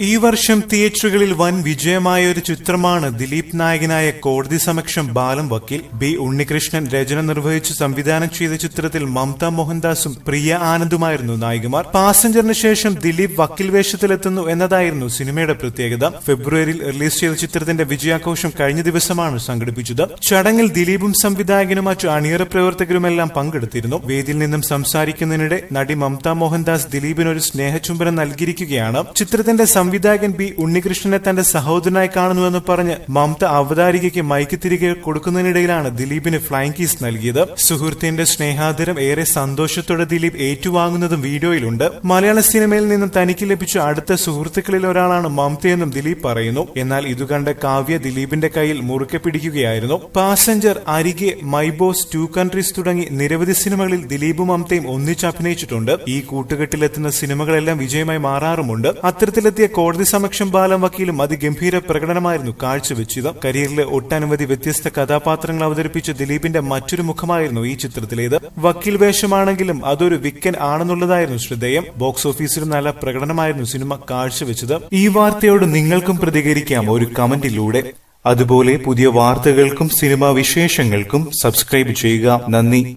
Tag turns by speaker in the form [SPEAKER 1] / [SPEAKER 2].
[SPEAKER 1] ഈ വർഷം തിയേറ്ററുകളിൽ വൻ വിജയമായ ഒരു ചിത്രമാണ് ദിലീപ് നായകനായ കോടതി സമക്ഷം ബാലം വക്കീൽ ബി ഉണ്ണികൃഷ്ണൻ രചന നിർവഹിച്ചു സംവിധാനം ചെയ്ത ചിത്രത്തിൽ മമത മോഹൻദാസും പ്രിയ ആനന്ദുമായിരുന്നു നായികമാർ. പാസഞ്ചറിന് ശേഷം ദിലീപ് വക്കീൽ വേഷത്തിലെത്തുന്നു എന്നതായിരുന്നു സിനിമയുടെ പ്രത്യേകത. ഫെബ്രുവരിയിൽ റിലീസ് ചെയ്ത ചിത്രത്തിന്റെ വിജയാഘോഷം കഴിഞ്ഞ ദിവസമാണ് സംഘടിപ്പിച്ചത്. ചടങ്ങിൽ ദിലീപും സംവിധായകനും മറ്റു അണിയറ പ്രവർത്തകരുമെല്ലാം പങ്കെടുത്തിരുന്നു. വേദിയിൽ നിന്നും സംസാരിക്കുന്നതിനിടെ നടി മമത മോഹൻദാസ് ദിലീപിനൊരു സ്നേഹചുംബനം നൽകിയിരിക്കുകയാണ്. ചിത്രത്തിന്റെ സംവിധായകൻ ബി ഉണ്ണികൃഷ്ണനെ തന്റെ സഹോദരനായി കാണുന്നുവെന്ന് പറഞ്ഞ് മമത അവതാരികയ്ക്ക് മൈക്ക് തിരികെ കൊടുക്കുന്നതിനിടയിലാണ് ദിലീപിന് ഫ്ലൈങ് കീസ് നൽകിയത്. സുഹൃത്തിന്റെ സ്നേഹാദരം ഏറെ സന്തോഷത്തോടെ ദിലീപ് ഏറ്റുവാങ്ങുന്നതും വീഡിയോയിലുണ്ട്. മലയാള സിനിമയിൽ നിന്നും തനിക്ക് ലഭിച്ച അടുത്ത സുഹൃത്തുക്കളിൽ ഒരാളാണ് മമതയെന്നും ദിലീപ് പറയുന്നു. എന്നാൽ ഇത് കണ്ട കാവ്യ ദിലീപിന്റെ കയ്യിൽ മുറുക്കെ പിടിക്കുകയായിരുന്നു. Passenger Arike my boss two countries തുടങ്ങി നിരവധി സിനിമകളിൽ ദിലീപും മമതയും ഒന്നിച്ച് അഭിനയിച്ചിട്ടുണ്ട്. ഈ കൂട്ടുകെട്ടിലെത്തുന്ന സിനിമകളെല്ലാം വിജയമായി മാറാറുമുണ്ട്. അത്തരത്തിലെത്തിയ കോടതി സമക്ഷം ബാലം വക്കീലും അതിഗംഭീര പ്രകടനമായിരുന്നു കാഴ്ചവെച്ചത് കരിയറിലെ ഒട്ടനവധി വ്യത്യസ്ത കഥാപാത്രങ്ങൾ അവതരിപ്പിച്ച ദിലീപിന്റെ മറ്റൊരു മുഖമായിരുന്നു ഈ ചിത്രത്തിലേത്. വക്കീൽ വേഷമാണെങ്കിലും അതൊരു വിക്കൻ ആണെന്നുള്ളതായിരുന്നു ശ്രദ്ധേയം. ബോക്സ് ഓഫീസിൽ നല്ല പ്രകടനമായിരുന്നു സിനിമ കാഴ്ചവെച്ചത്. ഈ വാർത്തയോട് നിങ്ങൾക്കും പ്രതികരിക്കാം ഒരു കമന്റിലൂടെ. അതുപോലെ പുതിയ വാർത്തകൾക്കും സിനിമാ വിശേഷങ്ങൾക്കും സബ്സ്ക്രൈബ് ചെയ്യുക. നന്ദി.